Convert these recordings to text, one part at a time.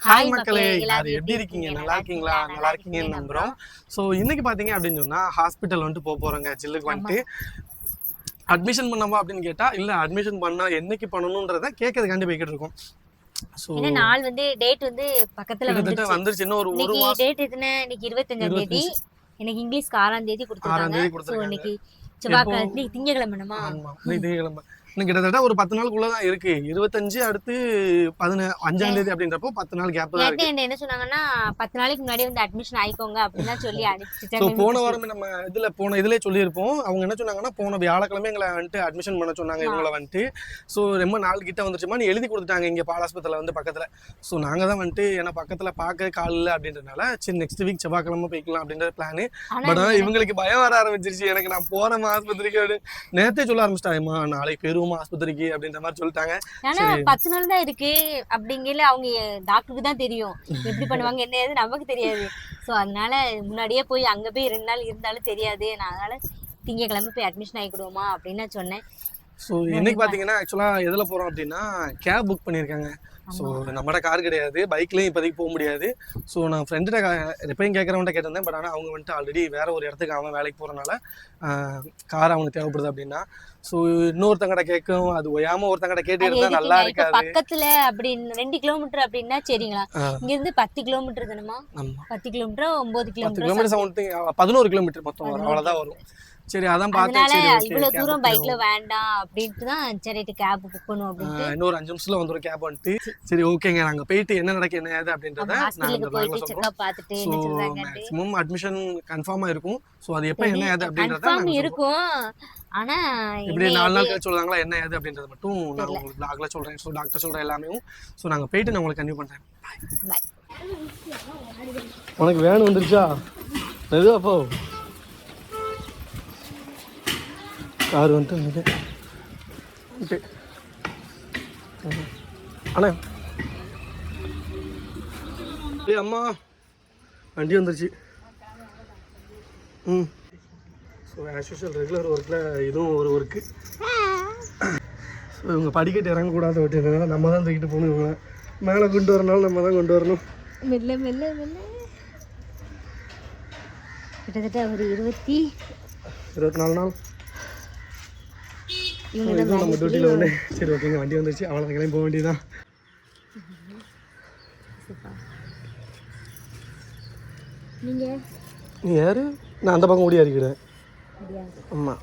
Hi மக்களே எல்லாரும் எப்படி இருக்கீங்க? நல்லா இருக்கீங்களா? நல்லா இருக்கீங்கன்னு நம்புறோம். ஸோ இன்னைக்கு பாத்தீங்க அப்படின்னு சொன்னா ஹாஸ்பிட்டல் வந்துட்டு போக போறோங்க ஜில்லுக்கு வந்துட்டு. அட்மிஷன் பண்ணவா அப்படின்னு கேட்டா இல்ல அட்மிஷன் பண்ணா என்னைக்கு பண்ணணும்ன்றத கேட்கறதுக்காண்டி போய்கிட்டு இருக்கோம். நாள் வந்து டேட் வந்து பக்கத்துல வந்துருச்சு. இன்னும் ஒரு டேட் எத்தனை? இன்னைக்கு இருபத்தஞ்சாம் தேதி. இன்னைக்கு இங்கிலீஷ்க்கு ஆறாம் தேதி கொடுத்துருக்காங்க. இன்னைக்கு செவ்வாய்க்கிழமை ஆமா திங்கட்கிழமை. இன்னும் கிட்டத்தட்ட ஒரு பத்து நாளுக்குள்ள தான் இருக்கு. இருபத்தஞ்சு அடுத்து பதின அஞ்சாம் தேதி அப்படின்றப்போ பத்து நாள் கேப் தான் இருக்கு. நேற்று என்ன சொன்னாங்கன்னா பத்து நாளைக்கு முன்னாடி வந்து அட்மிஷன் ஆயிக்கோங்க அப்படின்னு சொல்லி அனுப்பிச்சிட்டாங்க. போன வாரம் நம்ம இதுல போன இதுலயே சொல்லியிருப்போம். அவங்க என்ன சொன்னாங்கன்னா போன வியாழக்கிழமை எங்களை வந்துட்டு அட்மிஷன் பண்ண சொன்னாங்க இவங்கள வந்துட்டு. ஸோ ரொம்ப நாள் கிட்ட வந்துருச்சுமா நீ எழுதி கொடுத்துட்டாங்க இங்க பாலாஸ்பத்திரியில் வந்து பக்கத்துல. ஸோ நாங்க தான் வந்துட்டு ஏன்னா பக்கத்துல பார்க்க கால் இல்லை அப்படின்றனால சரி நெக்ஸ்ட் வீக் செவ்வாய்க்கிழமை போய்க்கலாம் அப்படின்ற பிளான் பட் ஆனால் இவங்களுக்கு பயம் வர ஆரம்பிச்சிருச்சு. எனக்கு நான் போறேன் ஆஸ்பத்திரிக்கு நேத்தே சொல்ல ஆரம்பிச்சிட்டாங்கம்மா நாளைக்கு பெருமா ஆஸ்பத்திரிக்கு அப்படின்ற மாதிரி சொல்லிட்டாங்க. ஆனா பத்து நாள் தான் இருக்கு. அப்படிங்கல அவங்க டாக்டருக்கு தான் தெரியும். எப்படி பண்ணுவாங்க என்ன ஏது நமக்கு தெரியாது. ஸோ அதனால முன்னாடியே போய் அங்க போய் ரெண்டு நாள் இருந்தாலும் தெரியாது. நான் அதனால திங்கக்கிழமை போய் அட்மிஷன் ஆகிக்கிடுவோமா அப்படின்னு நான் சொன்னேன். ஸோ இன்னைக்கு பார்த்தீங்கன்னா ஆக்சுவலாக எதில் போகிறோம் அப்படின்னா கேப் புக் பண்ணியிருக்காங்க. ஸோ நம்மட கார் கிடையாது. பைக்லேயும் இப்போதைக்கு போக முடியாது. ஸோ நான் ஃப்ரெண்ட்ட எப்பயும் கேட்குறவன்ட்ட கேட்டிருந்தேன். பட் ஆனால் அவங்க வந்துட்டு ஆல்ரெடி வேற ஒரு இடத்துக்கு அவன் வேலைக்கு போகிறனால கார் அவனுக்கு தேவைப்படுது அப்படின்னா ஸோ இன்னொருத்தங்கட கேட்கும் அது ஒயாம ஒருத்தங்கட கேட்டு அது இருந்தால் நல்லா இருக்காது. பக்கத்துல அப்படின்னு ரெண்டு கிலோமீட்டர் அப்படின்னா சரிங்களா. இங்க இருந்து பத்து கிலோமீட்டர் தானமா பத்து கிலோமீட்டர் ஒன்பது கிலோமீட்டர் கிலோமீட்டர் சவுண்ட் பதினோரு கிலோமீட்டர் மொத்தம் வரும். அவ்வளோதான் வரும். சரி அதான் பார்த்தேன் இவ்வளவு தூரம் பைக்ல வேண்டாம் அப்படின்ட்டு தான் சரி கேப் புக் பண்ணுவோம் அப்படின்ட்டு. ஆஹ் இன்னொரு அஞ்சு நிமிஷத்துல வந்துடும் கேப் வந்துட்டு. சரி ஓகேங்க நாங்க போயிட்டு என்ன நடக்கு என்ன ஏது அப்படின்றத மேக்ஸிமம் அட்மிஷன் கன்ஃபார்மாக இருக்கும். ஸோ அது எப்போ என்ன ஏது அப்படின்றத கன்ஃபார்ம். இருக்கும். ஆனா இப்படி நாலு நாள் கழிச்சு சொல்றாங்களா என்ன ஏது அப்படின்றத மட்டும் நான் உங்களுக்கு பிளாக்ல சொல்றேன். ஸோ டாக்டர் சொல்ற எல்லாமே ஸோ நாங்க போயிட்டு நான் உங்களுக்கு கன்டினியூ பண்றேன். உனக்கு வேணும் வந்துருச்சா? எது அப்போ கார் வந்துட்டு வந்துட்டு. அண்ணா. ஏய் அம்மா. வண்டி வந்துருச்சு. ம். ஸோ ஆஸ் யூஷுவல் ரெகுலர் ஒர்க்கில் இதுவும் ஒரு ஒர்க்கு ஸோ இவங்க படிக்கட்டு இறங்கக்கூடாது அப்படின்றதுனால நம்ம தான் தூக்கிட்டு போகணும் இவங்க மேலே கொண்டு வரனால நம்ம தான் கொண்டு வரணும். மெல்ல மெல்ல மெல்ல. கிட்டத்தட்ட ஒரு இருபத்தி இருபத்தி நாலு நாள் நம்ம டியூட்டியில் ஒன்று சரி ஓகேங்க வண்டி வந்துருச்சு. அவ்வளோ கிளம்பி போக வேண்டியதுதான். நீங்க? நீ யாரு? நான் அந்த பக்கம் ஓடி அறிக்கிறேன் ஆமாம்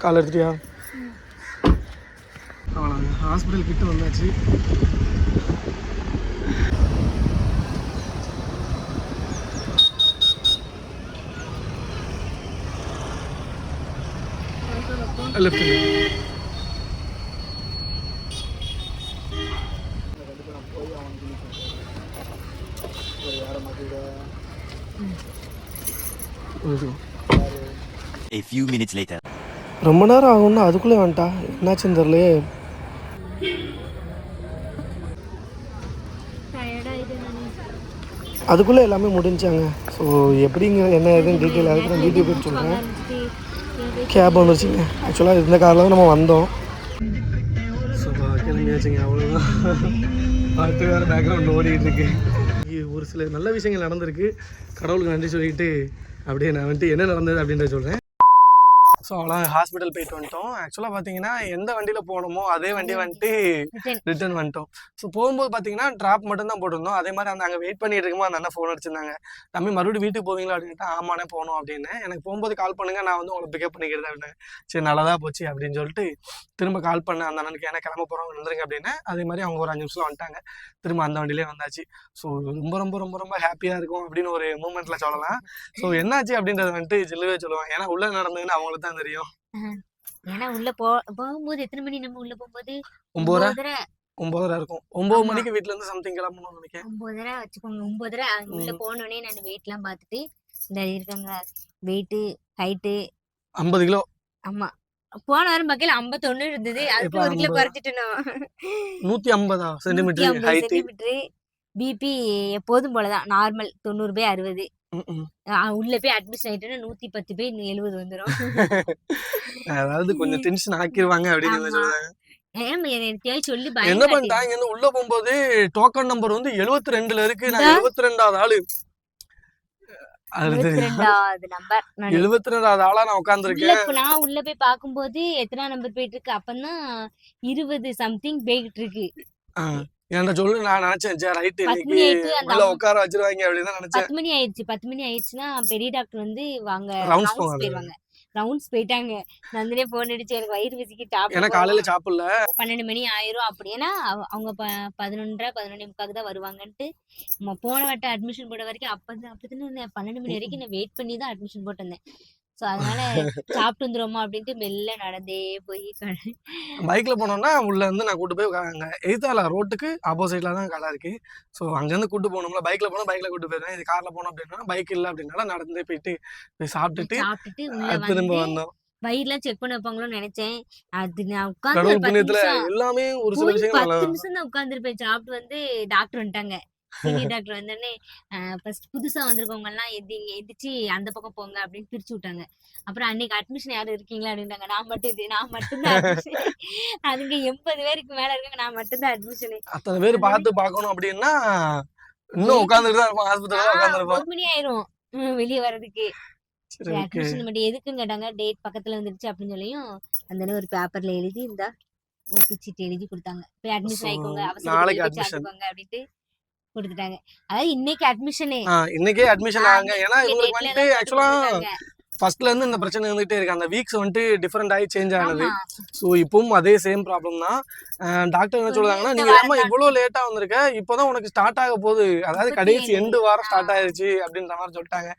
கால் எடுத்துட்டியா அவ்வளோ ஹாஸ்பிட்டல் கிட்ட வந்தாச்சு left A few minutes later. ரொம்ப நேரம் ஆகும்னா அதுக்குள்ளே வந்துட்டா? என்னாச்சுன்னு தெரியலையே. அதுக்குள்ளே எல்லாமே முடிஞ்சாங்க. ஸோ எப்படிங்க என்ன ஏதுன்னு டீட்டெயில் அதுக்கு நான் வீடியோ போட்டு சொல்கிறேன் கேப் வந்துருச்சுங்க ஆக்சுவலாக இந்த காரில் தான் நம்ம வந்தோம். ஸோ கிளம்பியாச்சுங்க அவ்வளோதான் அடுத்து வேறு பேக்ரவுண்ட் ஓடிட்டு இருக்கு. ஒரு சில நல்ல விஷயங்கள் நடந்திருக்கு. கடவுளுக்கு நன்றி சொல்லிக்கிட்டு அப்படியே நான் வந்துட்டு என்ன நடந்தது அப்படின்றத சொல்கிறேன் ஸோ அவ்வளோ ஹாஸ்பிட்டல் போயிட்டு வந்துட்டோம். ஆக்சுவலாக பார்த்தீங்கன்னா எந்த வண்டியில் போனோமோ அதே வண்டி வந்துட்டு. ரிட்டர்ன் வந்துட்டோம். ஸோ போகும்போது பார்த்தீங்கன்னா ட்ராப் மட்டும் தான் போட்டிருந்தோம். அதே மாதிரி அந்த அங்கே வெயிட் பண்ணிட்டு இருக்கும்போது அந்த அண்ணன் ஃபோன் அடிச்சிருந்தாங்க. தம்பி மறுபடியும் வீட்டுக்கு போவீங்களா? அப்படின்ட்டு ஆமாண்ணே போகணும் அப்படின்னு. எனக்கு போகும்போது கால் பண்ணுங்க. நான் வந்து உங்களை பிக்கப் பண்ணிக்கிறேன் அப்படின்னு. சரி நல்லதா போச்சு அப்படின்னு சொல்லிட்டு திரும்ப கால் பண்ண அந்த அண்ணனுக்கு ஏன்னா கிளம்ப போகிறவங்க வந்துருங்க அப்படின்னு. அதே மாதிரி அவங்க ஒரு அஞ்சு நிமிஷம் வந்துட்டாங்க. திரும்ப அந்த வண்டியிலே வந்தாச்சு. ஸோ ரொம்ப ரொம்ப ரொம்ப ரொம்ப ஹாப்பியாக இருக்கும் அப்படின்னு ஒரு மூமெண்ட்டில் சொல்லலாம். ஸோ என்னாச்சு அப்படின்றத வந்துட்டு ஜில்லுவே சொல்லுவாங்க. ஏன்னா உள்ள நடந்ததுன்னு அவங்களுக்கு தான் தெரியும். ஏன்னா உள்ள போ போகும்போது எத்தனை மணி நம்ம உள்ள போகும்போது? ஒன்பதரை ஒம்போதரை. இருக்கும். ஒம்பது ஆமா. மணிக்கு வீட்ல இருந்து சம்திங் கிளம்பணும்னு நினைக்கிறேன். ஒன்பதரை வச்சுக்கோங்க. ஒன்பதரை உள்ள போனோடனே நான் வெயிட் எல்லாம் பார்த்துட்டு இந்த இருக்காங்க வெயிட்டு ஹைட்டு ஐம்பது கிலோ. ஆமா. போன வாரம் பார்க்கல ஐம்பத்தொன்னு இருந்தது. அதுக்கு ஒரு கிலோ 50. குறைச்சிட்டோம் நூத்தி ஐம்பதா சென்டிமீட்டர் சென்டிமீட்டர் பிபி எப்போதும் போலதான். நார்மல் தொண்ணூறு பை அறுபது. உள்ள போய் அட்மிஷன் ஆயிட்டோன்னா நூத்தி பத்து போய் எழுபது வந்துரும். அதாவது கொஞ்சம் டென்ஷன் ஆக்கிருவாங்க அப்படின்னு எனக்கு சொல்லி என்ன பண்ணிட்டாங்க? உள்ள போகும்போது டோக்கன் நம்பர் வந்து 72 ரெண்டுல இருக்கு. நான்? எழுபத்தி ரெண்டாவது ஆளு. எழுபத்தி ரெண்டாவது ஆளா நான் உட்காந்துருக்கேன் இப்ப நான் உள்ள போய் பாக்கும்போது எத்தனை நம்பர் போயிட்டு இருக்கு? அப்பதான் இருபது சம்திங் போயிட்டு இருக்கு. என்கிட்ட சொல்லு நான் நினைச்சேன் சரி ரைட்டு இன்னைக்கு உள்ள உட்கார வச்சிருவாங்க அப்படின்னு தான் நினைச்சேன். பத்து மணி ஆயிடுச்சு பத்து மணி ஆயிடுச்சுன்னா பெரிய டாக்டர் வந்து வாங்க ரவுண்ட்ஸ் போவாங்க. ரவுண்ட்ஸ் போயிட்டாங்க. நந்தினே போன் அடிச்சு எனக்கு வயிறு வசிக்கு டாப் ஏன்னா காலையில சாப்பிடல. பன்னெண்டு மணி ஆயிரும் அப்படின்னா அவ- அவங்க பதினொன்றரை பதினொன்னே முக்காக்கு தான் வருவாங்கன்ட்டு. போன வட்டம் அட்மிஷன் போட்ட வரைக்கும் அப்ப அப்பதான் பன்னெண்டு மணி வரைக்கும் நான் வெயிட் பண்ணி தான் அட்மிஷன் போட்டிருந்தேன். ஸோ அதனால சாப்பிட்டு வந்துருவோமா அப்படின்ட்டு மெல்ல நடந்தே போய் பைக்ல போனோம்னா உள்ள இருந்து நான் கூட்டு போய் அங்க எய்தால ரோட்டுக்கு ஆப்போசிட்ல தான் கடை இருக்கு. ஸோ அங்கேருந்து கூட்டு போகணும்ல பைக்ல போனா பைக்ல கூட்டு போயிருவேன் இது கார்ல போனோம் அப்படின்னா பைக் இல்லை அப்படின்னால நடந்தே போயிட்டு போய் சாப்பிட்டுட்டு திரும்ப வந்து வந்தோம். வயிறுலாம் செக் பண்ண வைப்பாங்களோன்னு நினைச்சேன். அது நான் உட்காந்து எல்லாமே ஒரு பத்து நிமிஷம் தான் உட்காந்துருப்பேன் சாப்பிட்டு வந்து டாக்டர் வந்துட்டாங்க. சீனியர் டாக்டர் வந்தோடனே ஃபர்ஸ்ட் புதுசா வந்திருக்கவங்க எல்லாம் எதி எதிர்த்து அந்த பக்கம் போங்க அப்படின்னு பிரிச்சு விட்டாங்க. அப்புறம் அன்னைக்கு அட்மிஷன் யாரும் இருக்கீங்களா அப்படின்ட்டாங்க. நான் மட்டும் இது நான் மட்டும்தான் அதுங்க எண்பது பேருக்கு மேல இருக்காங்க நான் மட்டும்தான் அட்மிஷன் அத்தனை பேர் பார்த்து பார்க்கணும் அப்படின்னா இன்னும் உட்காந்துட்டு தான் இருப்போம் ஹாஸ்பிட்டல் உட்காந்துருப்போம் ஒரு மணி ஆயிரும். வெளிய வர்றதுக்கு. அட்மிஷன் மட்டும் எதுக்குன்னு கேட்டாங்க. டேட் பக்கத்துல வந்துருச்சு அப்படின்னு சொல்லியும் அந்த ஒரு பேப்பர்ல எழுதி இந்த ஓபி சீட் எழுதி கொடுத்தாங்க. போய் அட்மிஷன் ஆயிக்கோங்க நாளைக்கு அவசர admission. சேர்த்துக்கோங்க அப்படின்ட்டு. கொடுத்துட்டாங்க. அதாவது இன்னைக்கு அட்மிஷனே இன்னைக்கே அட்மிஷன் ஆகுங்க ஏன்னா இவங்களுக்கு வந்துட்டு ஆக்சுவலா ஃபர்ஸ்ட்ல இருந்து இந்த பிரச்சனை இருந்துகிட்டே இருக்கு. அந்த வீக்ஸ் வந்துட்டு டிஃப்ரெண்ட் ஆகி சேஞ்ச் ஆனது. ஸோ இப்பவும் அதே சேம் ப்ராப்ளம் தான். டாக்டர் என்ன சொல்றாங்கன்னா நீங்க ஏமா இவ்வளவு லேட்டா வந்திருக்க? இப்போதான் உனக்கு ஸ்டார்ட் ஆக போகுது. அதாவது கடைசி எண்டு வாரம் ஸ்டார்ட் ஆயிருச்சு அப்படின்ற மாதிரி சொல்லிட்டாங்க.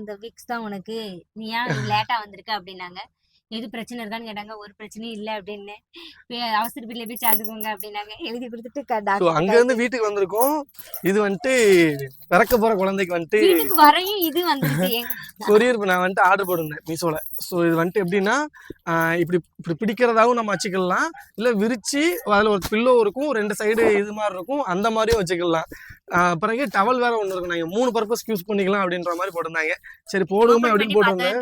இந்த வீக்ஸ் தான் உனக்கு. நீ ஏன் லேட்டா வந்திருக்க அப்படின்னாங்க. எது பிரச்சனை இருக்கான்னு கேட்டாங்க. ஒரு பிரச்சனையும் இல்ல அப்படின்னு. அவசர பில்ல போய் சேர்த்துக்கோங்க அப்படின்னாங்க. எழுதி கொடுத்துட்டு அங்க இருந்து வீட்டுக்கு வந்திருக்கோம். இது வந்துட்டு பிறக்க போற குழந்தைக்கு வந்துட்டு வீட்டுக்கு வரையும் இது வந்துருச்சு. கொரியர் நான் வந்துட்டு ஆர்டர் போட்டிருந்தேன் மீஷோல. ஸோ இது வந்துட்டு எப்படின்னா இப்படி இப்படி பிடிக்கிறதாவும் நம்ம வச்சுக்கலாம். இல்லை விரிச்சு அதில் ஒரு பில்லோ இருக்கும் ரெண்டு சைடு இது மாதிரி இருக்கும் அந்த மாதிரியும் வச்சுக்கலாம். பிறகு டவல் வேற ஒன்று இருக்கும் நாங்கள் மூணு பர்பஸ் யூஸ் பண்ணிக்கலாம் அப்படின்ற மாதிரி போட்டிருந்தாங்க. சரி போடுவோமே அப்படின்னு போட்டிருந்தேன்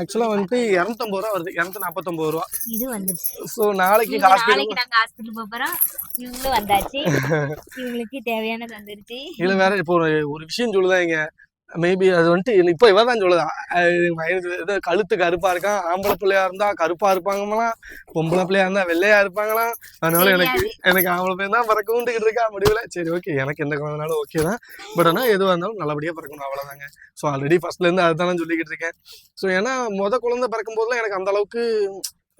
ஆக்சுவலாக வந்துட்டு இரநூத்தம்பது ரூபா வருது. இரநூத்தி நாற்பத்தொம்பது ரூபா. இது வந்துருச்சு. ஸோ நாளைக்கு நாளைக்கு நாங்க ஹாஸ்பிட்டல் போறோம். இவங்களும் வந்தாச்சு. இவங்களுக்கு தேவையானது வந்துருச்சு. இதுல வேற இப்போ ஒரு ஒரு விஷயம் சொல்லுதாங்க மேபி அது வந்துட்டு இப்போ இவ தான் சொல்லுதா அது வயது ஏதோ கழுத்து கருப்பா இருக்கான் ஆம்பளை பிள்ளையா இருந்தா கருப்பா இருப்பாங்களாம் பொம்பளை பிள்ளையா இருந்தா வெள்ளையா இருப்பாங்களாம். அதனால எனக்கு. எனக்கு ஆம்பளை பையன் தான் பிறக்கவுண்டுகிட்டு இருக்கா முடியல. சரி ஓகே எனக்கு எந்த குழந்தைனாலும் ஓகே தான். பட் ஆனால் எதுவாக இருந்தாலும் நல்லபடியா பிறக்கணும் அவ்வளோதாங்க ஸோ ஆல்ரெடி ஃபர்ஸ்ட்ல இருந்து அதுதான் சொல்லிக்கிட்டு இருக்கேன். ஸோ ஏன்னா முத குழந்தை பிறக்கும் போதுலாம் எனக்கு அந்த அளவுக்கு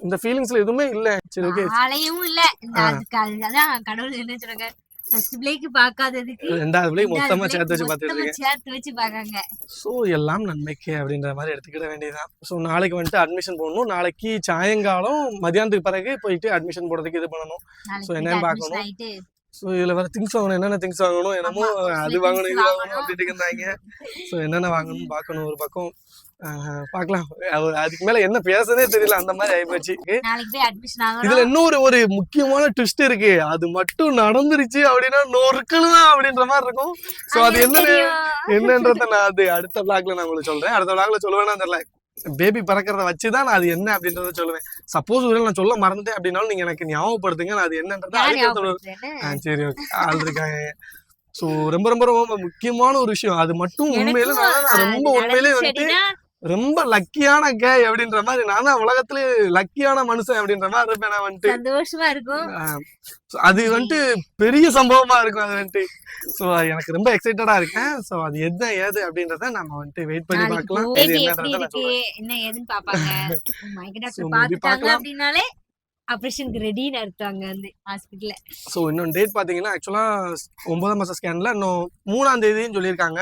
இந்த ஃபீலிங்ஸ்ல எதுவுமே இல்லை. சரி ஓகே ஆளையும் இல்ல. அதான் கடவுள் என்ன சொல்றாங்க? ஃபர்ஸ்ட் பிள்ளைக்கு பார்க்காததுக்கு ரெண்டாவது மொத்தமா பிள்ளைக்கு சேர்த்து வச்சு பார்த்துட்டு சேர்த்து வச்சு ஸோ எல்லாம் நன்மைக்கு அப்படின்ற மாதிரி எடுத்துக்கிட வேண்டியதுதான். ஸோ நாளைக்கு வந்துட்டு அட்மிஷன் போடணும். நாளைக்கு சாயங்காலம் மதியானத்துக்கு பிறகு போயிட்டு அட்மிஷன் போடுறதுக்கு இது பண்ணணும். So, என்னன்னு பார்க்கணும். ஸோ இதில் வேற திங்ஸ் வாங்கணும். என்னென்ன திங்ஸ் வாங்கணும்? என்னமோ அது வாங்கணும் இது வாங்கணும். அப்படின்ட்டு இருந்தாங்க ஸோ என்னென்ன வாங்கணும்னு பார்க்கணும் ஒரு பக்கம். அது- அதுக்கு மேல என்ன பேசனே தெரியல அந்த மாதிரி ஆயிப்போச்சு. இதுல இன்னொரு ஒரு முக்கியமான ட்விஸ்ட் இருக்கு. அது மட்டும் நடந்துருச்சு அப்படின்னா நொறுக்கணும் அப்படின்ற மாதிரி இருக்கும். ஸோ அது என்ன. என்னன்றத நான் அது அடுத்த பிளாக்ல நான் உங்களுக்கு சொல்றேன். அடுத்த பிளாக்ல சொல்லுவேன்னா தெரியல. பேபி பறக்கிறத வச்சுதான் நான் அது என்ன அப்படின்றத சொல்லுவேன். சப்போஸ் ஒரு நான் சொல்ல மறந்துட்டேன் அப்படின்னாலும் நீங்க எனக்கு ஞாபகப்படுத்துங்க. நான் அது என்னன்றத சரி ஓகே ஆள் இருக்காங்க. ஸோ ரொம்ப ரொம்ப ரொம்ப முக்கியமான ஒரு விஷயம். அது மட்டும் உண்மையில நான் ரொம்ப அது உண்மையிலே நடந்துச்சு வந்துட்டு ரொம்ப லக்கியான கே அப்படின்ற மாதிரி நான் தான் உலகத்திலே லக்கியான மனுஷன் அப்படின்ற மாதிரி இருப்பேன் நான் வந்துட்டு. சந்தோஷமா இருக்கும். அது வந்துட்டு பெரிய சம்பவமா இருக்கும் அது வந்துட்டு. ஸோ எனக்கு ரொம்ப எக்ஸைட்டடா இருக்கேன். ஸோ அது என்ன ஏது அப்படின்றத நம்ம வந்துட்டு வெயிட் பண்ணி பார்க்கலாம். என்ன ஏதுன்னு பாப்பாங்க ஆபரேஷனுக்கு ரெடின்னு அர்த்தாங்க வந்து ஹாஸ்பிட்டல்ல. ஸோ இன்னொன்று டேட் பார்த்தீங்கன்னா ஆக்சுவலாக ஒன்பதாம் மாதம் ஸ்கேனில் இன்னும் மூணாம் தேதின்னு சொல்லியிருக்காங்க.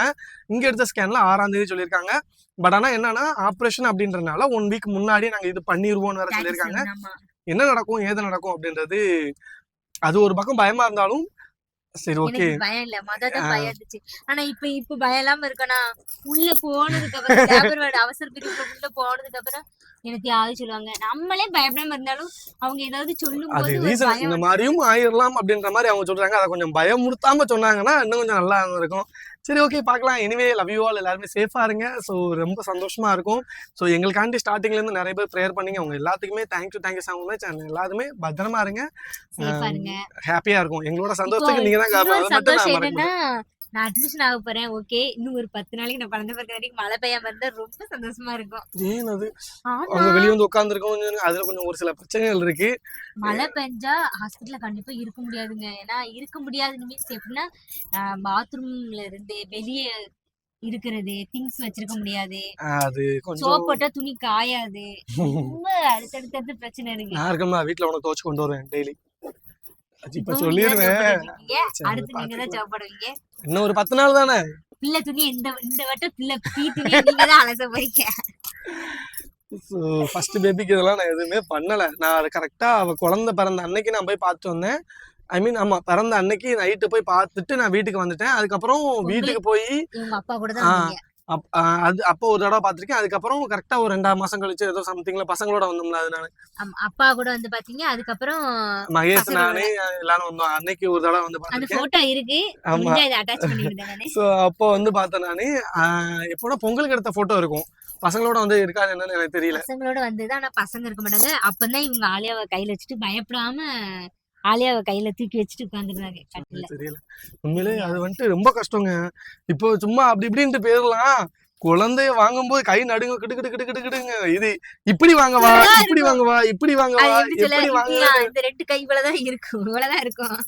இங்கே எடுத்த ஸ்கேனில் ஆறாம் தேதி சொல்லியிருக்காங்க. பட் ஆனால் என்னன்னா ஆப்ரேஷன் அப்படின்றனால ஒன் வீக் முன்னாடியே நாங்கள் இது பண்ணிடுவோம்னு வேற சொல்லியிருக்காங்க. என்ன நடக்கும் ஏது நடக்கும் அப்படின்றது அது ஒரு பக்கம் பயமா இருந்தாலும் சரி ஓகே. எனக்கு பயம் இல்ல. மொத தான் ஆ. பயம் இருந்துச்சு. ஆனா இப்ப இப்ப பயம் இல்லாம இருக்கனா? உள்ள போனதுக்கு அப்புறம் லேபர் அவசர பிரிவுல உள்ள போனதுக்கு அப்புறம் எனக்கு யாரும் சொல்லுவாங்க. நம்மளே பயப்படாம இருந்தாலும் அவங்க ஏதாவது சொல்லும் அது ரீசன். இந்த மாதிரியும் ஆயிரலாம் அப்படின்ற மாதிரி அவங்க சொல்றாங்க. அதை கொஞ்சம் பயமுறுத்தாம சொன்னாங்கன்னா இன்னும் கொஞ்சம் நல்லா இருக்கும். சரி ஓகே பார்க்கலாம். எனிவே லவ் யூ ஆல் எல்லாருமே சேஃபாக இருங்க. ஸோ ரொம்ப சந்தோஷமா இருக்கும். ஸோ எங்களுக்காண்டி ஸ்டார்டிங்லேருந்து நிறைய பேர் ப்ரேயர் பண்ணீங்க. அவங்க எல்லாத்துக்குமே thank you thank you so much and எல்லாருமே பத்திரமா இருங்க. ஹாப்பியாக இருக்கும். எங்களோட சந்தோஷத்துக்கு நீங்கள் தான் காரணம். நான் அட்மிஷன் ஆக போறேன். ஓகே இன்னும் ஒரு பத்து நாளைக்கு நான் பழந்த பிறகு வரைக்கும் மழை பெய்யாம இருந்தா ரொம்ப சந்தோஷமா இருக்கும். ஏன் அது? அவங்க வெளியே வந்து உட்காந்துருக்கோம் அதுல கொஞ்சம் ஒரு சில பிரச்சனைகள் இருக்கு. மழை பெஞ்சா ஹாஸ்பிட்டல்ல கண்டிப்பா இருக்க முடியாதுங்க. ஏன்னா இருக்க முடியாது மீன்ஸ் எப்படின்னா பாத்ரூம்ல இருந்து வெளியே இருக்கிறது திங்ஸ் வச்சிருக்க முடியாது. அது கொஞ்சம் சோப் போட்டா துணி காயாது. ரொம்ப அடுத்தடுத்தடுத்து பிரச்சனை இருக்கு நான் இருக்கமா வீட்டுல உனக்கு துவச்சு கொண்டு வருவேன் டெய்லி. இப்ப சொல்லிடுவேன் அடுத்து நீங்க தான் இன்னும் ஒரு பத்து நாள் தானே? பிள்ளை துணி இந்த இந்த வட்டம் பிள்ளை பீ துணி நீங்க தான் அலச போறீங்க. ஃபர்ஸ்ட் பேபிக்கு இதெல்லாம் நான் எதுவுமே பண்ணல. நான் அது கரெக்டா அவ குழந்தை பிறந்த அன்னைக்கு நான் போய் பார்த்துட்டு வந்தேன். ஐ மீன் ஆமா பிறந்த அன்னைக்கு நைட்டு போய் பார்த்துட்டு நான் வீட்டுக்கு வந்துட்டேன். அதுக்கப்புறம் வீட்டுக்கு போய் அப்பா கூட அப்- அது அப்போ ஒரு தடவை பார்த்திருக்கேன் அதுக்கப்புறம் கரெக்டா ஒரு ரெண்டாம் மாசம் கழிச்சு ஏதோ சம்திங்ல பசங்களோட வந்தோம்ல அது நான். ஆமா, அப்பா கூட வந்து பாத்தீங்க. அதுக்கப்புறம் மகேஷ். நானே எல்லாரும் வந்தோம். அன்னைக்கு ஒரு தடவை வந்து போட்டோ இருக்கு. நானு. ஸோ அப்போ வந்து பார்த்தேன் நானு. எப்போனா பொங்கலுக்கு எடுத்த போட்டோ இருக்கும். பசங்களோட வந்து இருக்காது என்னன்னு எனக்கு தெரியல. பசங்களோட வந்தது ஆனா பசங்க இருக்க மாட்டாங்க. அப்பதான் இவங்க ஆலியாவை கையில வச்சுட்டு பயப்படாம ஆலியாவை கையில தூக்கி வச்சுட்டு உட்காந்துருந்தாங்க கட்டில உண்மையிலே அது வந்துட்டு ரொம்ப கஷ்டங்க. இப்போ சும்மா அப்படி இப்படின்ட்டு போயிடலாம் குழந்தைய வாங்கும்போது கை நடுங்க கிடு கிடு கிடு கிடு கிடுங்க. இது இப்படி வாங்கவா இப்படி வாங்கவா இப்படி வாங்கவா அது எப்படி சொல்ல எப்படி வாங்க இப்படியா, இந்த ரெண்டு கை இவ்வளவுதான் இருக்கும். இவ்வளவுதான் இருக்கும்.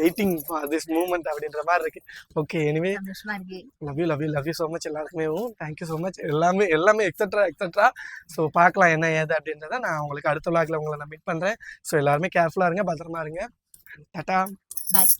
வெயிட்டிங் ஃபார் திஸ் மூமெண்ட் அப்படின்ற மாதிரி இருக்கு. Okay anyway love you love you love you so much எல்லாருக்குமே. தேங்க்யூ ஸோ மச் எல்லாமே எல்லாமே எக்ஸட்ரா எக்ஸட்ரா ஸோ பார்க்கலாம் என்ன ஏது அப்படின்றத நான் உங்களுக்கு அடுத்த விளாக்ல உங்களை நான் மீட் பண்ணுறேன் ஸோ எல்லாருமே கேர்ஃபுல்லாக இருங்க பத்திரமா இருங்க. டாட்டா பாய்